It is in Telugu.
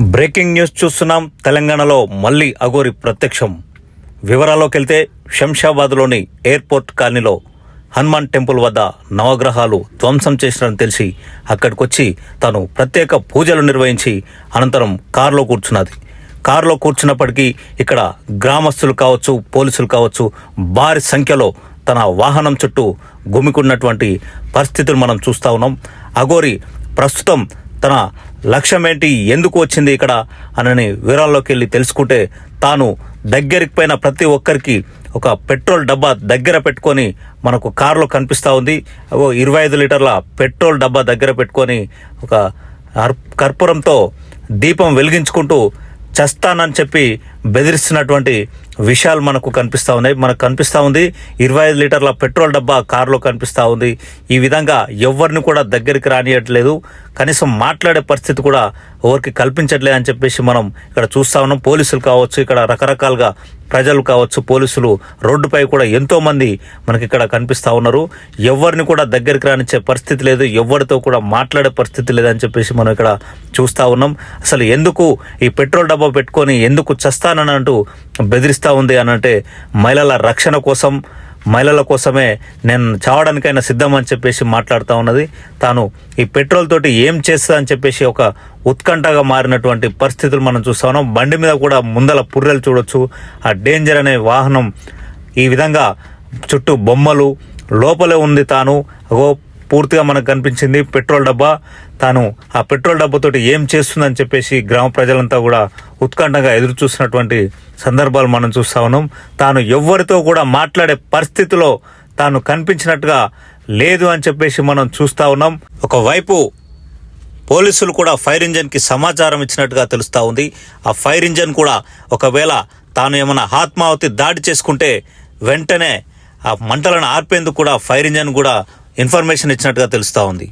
బ్రేకింగ్ న్యూస్ చూస్తున్నాం. తెలంగాణలో మళ్ళీ అఘోరి ప్రత్యక్షం. వివరాల్లోకి వెళ్తే శంషాబాద్లోని ఎయిర్పోర్ట్ కాలనీలో హనుమాన్ టెంపుల్ వద్ద నవగ్రహాలు ధ్వంసం చేసినని తెలిసి అక్కడికొచ్చి తాను ప్రత్యేక పూజలు నిర్వహించి అనంతరం కారులో కూర్చున్నది. కారులో కూర్చున్నప్పటికీ ఇక్కడ గ్రామస్తులు కావచ్చు పోలీసులు కావచ్చు భారీ సంఖ్యలో తన వాహనం చుట్టూ గుమికున్నటువంటి పరిస్థితులు మనం చూస్తా ఉన్నాం. అఘోరి ప్రస్తుతం తన లక్ష్యం ఏంటి ఎందుకు వచ్చింది ఇక్కడ? అనని వివరాల్లోకి వెళ్ళి తెలుసుకుంటే తాను దగ్గరికి పోయిన ప్రతి ఒక్కరికి ఒక పెట్రోల్ డబ్బా దగ్గర పెట్టుకొని మనకు కారులో కనిపిస్తూ ఉంది. ఓ ఇరవై ఐదు లీటర్ల పెట్రోల్ డబ్బా దగ్గర పెట్టుకొని ఒక కర్పూరంతో దీపం వెలిగించుకుంటూ చస్తానని చెప్పి బెదిరిస్తున్నటువంటి విషయాలు మనకు కనిపిస్తూ ఉన్నాయి. మనకు కనిపిస్తూ ఉంది ఇరవై ఐదు లీటర్ల పెట్రోల్ డబ్బా కారులో కనిపిస్తూ ఉంది. ఈ విధంగా ఎవరిని కూడా దగ్గరికి రానియట్లేదు. కనీసం మాట్లాడే పరిస్థితి కూడా ఎవరికి కల్పించట్లేదు అని చెప్పేసి మనం ఇక్కడ చూస్తా ఉన్నాం. పోలీసులు కావచ్చు ఇక్కడ రకరకాలుగా ప్రజలు కావచ్చు పోలీసులు రోడ్డుపై కూడా ఎంతో మంది మనకి ఇక్కడ కనిపిస్తా ఉన్నారు. ఎవరిని కూడా దగ్గరికి రానిచ్చే పరిస్థితి లేదు. ఎవరితో కూడా మాట్లాడే పరిస్థితి లేదని చెప్పేసి మనం ఇక్కడ చూస్తా ఉన్నాం. అసలు ఎందుకు ఈ పెట్రోల్ డబ్బా పెట్టుకొని ఎందుకు చస్తానని అంటూ బెదిరిస్తూ ఉంది అని అంటే మహిళల రక్షణ కోసం మహిళల కోసమే నేను చావడానికైనా సిద్ధం అని చెప్పేసి మాట్లాడుతూ ఉన్నది. తాను ఈ పెట్రోల్ తోటి ఏం చేస్తా అని చెప్పేసి ఒక ఉత్కంఠగా మారినటువంటి పరిస్థితులు మనం చూస్తా ఉన్నాం. బండి మీద కూడా ముందల పుర్రెలు చూడొచ్చు. ఆ డేంజర్ అనే వాహనం ఈ విధంగా చుట్టూ బొమ్మలు లోపలే ఉంది తాను. పూర్తిగా మనకు కనిపించింది పెట్రోల్ డబ్బా. తాను ఆ పెట్రోల్ డబ్బాతోటి ఏం చేస్తుందని చెప్పేసి గ్రామ ప్రజలంతా కూడా ఉత్కంఠగా ఎదురు చూసినటువంటి సందర్భాలు మనం చూస్తా ఉన్నాం. తాను ఎవ్వరితో కూడా మాట్లాడే పరిస్థితిలో తాను కనిపించినట్టుగా లేదు అని చెప్పేసి మనం చూస్తా ఉన్నాం. ఒకవైపు పోలీసులు కూడా ఫైర్ ఇంజన్కి సమాచారం ఇచ్చినట్టుగా తెలుస్తూ ఉంది. ఆ ఫైర్ ఇంజన్ కూడా ఒకవేళ తాను ఏమైనా ఆత్మాహుతి దాడి చేసుకుంటే వెంటనే ఆ మంటలను ఆర్పేందుకు కూడా ఫైర్ ఇంజన్ కూడా ఇన్ఫర్మేషన్ ఇచ్చినట్టుగా తెలుస్తా ఉంది.